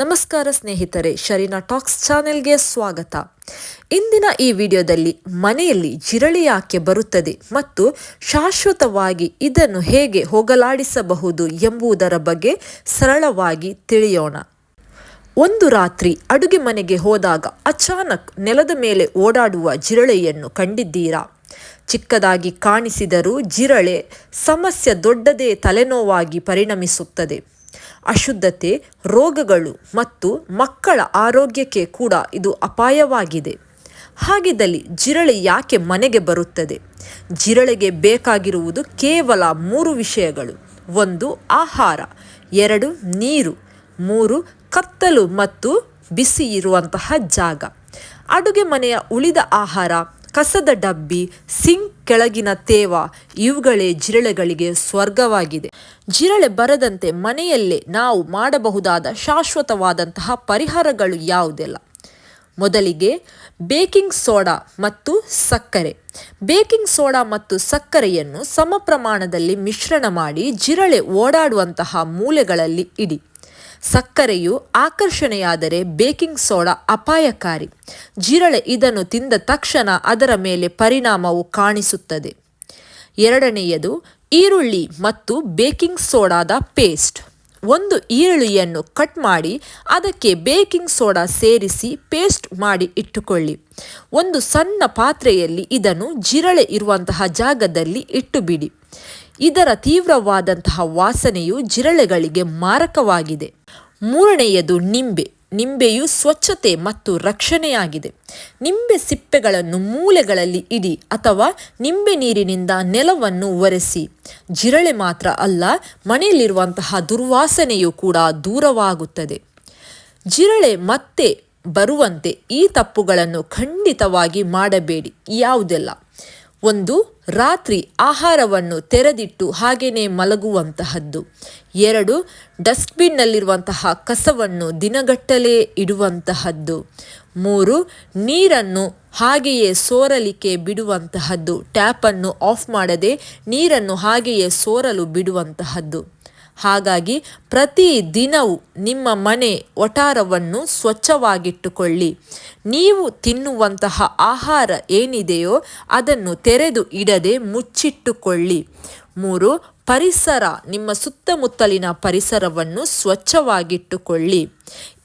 ನಮಸ್ಕಾರ ಸ್ನೇಹಿತರೆ, ಶರೀನಾ ಟಾಕ್ಸ್ ಚಾನೆಲ್ಗೆ ಸ್ವಾಗತ. ಇಂದಿನ ಈ ವಿಡಿಯೋದಲ್ಲಿ ಮನೆಯಲ್ಲಿ ಜಿರಳೆ ಯಾಕೆ ಬರುತ್ತದೆ ಮತ್ತು ಶಾಶ್ವತವಾಗಿ ಇದನ್ನು ಹೇಗೆ ಹೋಗಲಾಡಿಸಬಹುದು ಎಂಬುದರ ಬಗ್ಗೆ ಸರಳವಾಗಿ ತಿಳಿಯೋಣ. ಒಂದು ರಾತ್ರಿ ಅಡುಗೆ ಮನೆಗೆ ಹೋದಾಗ ಅಚಾನಕ್ ನೆಲದ ಮೇಲೆ ಓಡಾಡುವ ಜಿರಳೆಯನ್ನು ಕಂಡಿದ್ದೀರಾ? ಚಿಕ್ಕದಾಗಿ ಕಾಣಿಸಿದರೂ ಜಿರಳೆ ಸಮಸ್ಯೆ ದೊಡ್ಡದೇ ತಲೆನೋವಾಗಿ ಪರಿಣಮಿಸುತ್ತದೆ. ಅಶುದ್ಧತೆ, ರೋಗಗಳು ಮತ್ತು ಮಕ್ಕಳ ಆರೋಗ್ಯಕ್ಕೆ ಕೂಡ ಇದು ಅಪಾಯವಾಗಿದೆ. ಹಾಗಿದ್ದಲ್ಲಿ ಜಿರಳೆ ಯಾಕೆ ಮನೆಗೆ ಬರುತ್ತದೆ? ಜಿರಳೆಗೆ ಬೇಕಾಗಿರುವುದು ಕೇವಲ ಮೂರು ವಿಷಯಗಳು. ಒಂದು, ಆಹಾರ. ಎರಡು, ನೀರು. ಮೂರು, ಕತ್ತಲು ಮತ್ತು ಬಿಸಿ ಇರುವಂತಹ ಜಾಗ. ಅಡುಗೆ ಮನೆಯ ಉಳಿದ ಆಹಾರ, ಕಸದ ಡಬ್ಬಿ, ಸಿಂಕ್ ಕೆಳಗಿನ ತೇವ ಇವುಗಳೇ ಜಿರಳೆಗಳಿಗೆ ಸ್ವರ್ಗವಾಗಿದೆ. ಜಿರಳೆ ಬರದಂತೆ ಮನೆಯಲ್ಲೇ ನಾವು ಮಾಡಬಹುದಾದ ಶಾಶ್ವತವಾದಂತಹ ಪರಿಹಾರಗಳು ಯಾವುದೆಲ್ಲ? ಮೊದಲಿಗೆ ಬೇಕಿಂಗ್ ಸೋಡಾ ಮತ್ತು ಸಕ್ಕರೆ. ಬೇಕಿಂಗ್ ಸೋಡಾ ಮತ್ತು ಸಕ್ಕರೆಯನ್ನು ಸಮ ಪ್ರಮಾಣದಲ್ಲಿ ಮಿಶ್ರಣ ಮಾಡಿ ಜಿರಳೆ ಓಡಾಡುವಂತಹ ಮೂಲೆಗಳಲ್ಲಿ ಇಡಿ. ಸಕ್ಕರೆಯು ಆಕರ್ಷಣೆಯಾದರೆ ಬೇಕಿಂಗ್ ಸೋಡಾ ಅಪಾಯಕಾರಿ. ಜಿರಳೆ ಇದನ್ನು ತಿಂದ ತಕ್ಷಣ ಅದರ ಮೇಲೆ ಪರಿಣಾಮವು ಕಾಣಿಸುತ್ತದೆ. ಎರಡನೆಯದು, ಈರುಳ್ಳಿ ಮತ್ತು ಬೇಕಿಂಗ್ ಸೋಡಾದ ಪೇಸ್ಟ್. ಒಂದು ಈರುಳ್ಳಿಯನ್ನು ಕಟ್ ಮಾಡಿ ಅದಕ್ಕೆ ಬೇಕಿಂಗ್ ಸೋಡಾ ಸೇರಿಸಿ ಪೇಸ್ಟ್ ಮಾಡಿ ಇಟ್ಟುಕೊಳ್ಳಿ. ಒಂದು ಸಣ್ಣ ಪಾತ್ರೆಯಲ್ಲಿ ಇದನ್ನು ಜಿರಳೆ ಇರುವಂತಹ ಜಾಗದಲ್ಲಿ ಇಟ್ಟು ಬಿಡಿ ಇದರ ತೀವ್ರವಾದಂತಹ ವಾಸನೆಯು ಜಿರಳೆಗಳಿಗೆ ಮಾರಕವಾಗಿದೆ. ಮೂರನೆಯದು ನಿಂಬೆ. ನಿಂಬೆಯು ಸ್ವಚ್ಛತೆ ಮತ್ತು ರಕ್ಷಣೆಯಾಗಿದೆ. ನಿಂಬೆ ಸಿಪ್ಪೆಗಳನ್ನು ಮೂಲೆಗಳಲ್ಲಿ ಇಡಿ ಅಥವಾ ನಿಂಬೆ ನೀರಿನಿಂದ ನೆಲವನ್ನು ಒರೆಸಿ. ಜಿರಳೆ ಮಾತ್ರ ಅಲ್ಲ, ಮನೆಯಲ್ಲಿರುವಂತಹ ದುರ್ವಾಸನೆಯು ಕೂಡ ದೂರವಾಗುತ್ತದೆ. ಜಿರಳೆ ಮತ್ತೆ ಬರುವಂತೆ ಈ ತಪ್ಪುಗಳನ್ನು ಖಂಡಿತವಾಗಿ ಮಾಡಬೇಡಿ. ಯಾವುದೆಲ್ಲ? ಒಂದು ರಾತ್ರಿ ಆಹಾರವನ್ನು ತೆರೆದಿಟ್ಟು ಹಾಗೆಯೇ ಮಲಗುವಂತಹದ್ದು. ಎರಡು, ಡಸ್ಟ್ಬಿನ್ನಲ್ಲಿರುವಂತಹ ಕಸವನ್ನು ದಿನಗಟ್ಟಲೆ ಇಡುವಂತಹದ್ದು. ಮೂರು, ನೀರನ್ನು ಹಾಗೆಯೇ ಸೋರಲಿಕ್ಕೆ ಬಿಡುವಂತಹದ್ದು. ಟ್ಯಾಪನ್ನು ಆಫ್ ಮಾಡದೆ ನೀರನ್ನು ಹಾಗೆಯೇ ಸೋರಲು ಬಿಡುವಂತಹದ್ದು. ಹಾಗಾಗಿ ಪ್ರತಿ ದಿನವೂ ನಿಮ್ಮ ಮನೆ ಒಟಾರವನ್ನು ಸ್ವಚ್ಛವಾಗಿಟ್ಟುಕೊಳ್ಳಿ. ನೀವು ತಿನ್ನುವಂತಹ ಆಹಾರ ಏನಿದೆಯೋ ಅದನ್ನು ತೆರೆದು ಇಡದೆ ಮುಚ್ಚಿಟ್ಟುಕೊಳ್ಳಿ. ಮೂರು, ಪರಿಸರ, ನಿಮ್ಮ ಸುತ್ತಮುತ್ತಲಿನ ಪರಿಸರವನ್ನು ಸ್ವಚ್ಛವಾಗಿಟ್ಟುಕೊಳ್ಳಿ.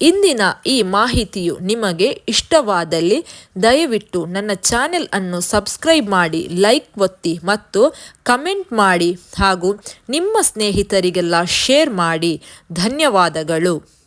ಇಂದಿನ ಈ ಮಾಹಿತಿಯು ನಿಮಗೆ ಇಷ್ಟವಾದಲ್ಲಿ ದಯವಿಟ್ಟು ನನ್ನ ಚಾನೆಲ್ ಅನ್ನು ಸಬ್ಸ್ಕ್ರೈಬ್ ಮಾಡಿ, ಲೈಕ್ ಒತ್ತಿ ಮತ್ತು ಕಮೆಂಟ್ ಮಾಡಿ ಹಾಗೂ ನಿಮ್ಮ ಸ್ನೇಹಿತರಿಗೆಲ್ಲ ಶೇರ್ ಮಾಡಿ. ಧನ್ಯವಾದಗಳು.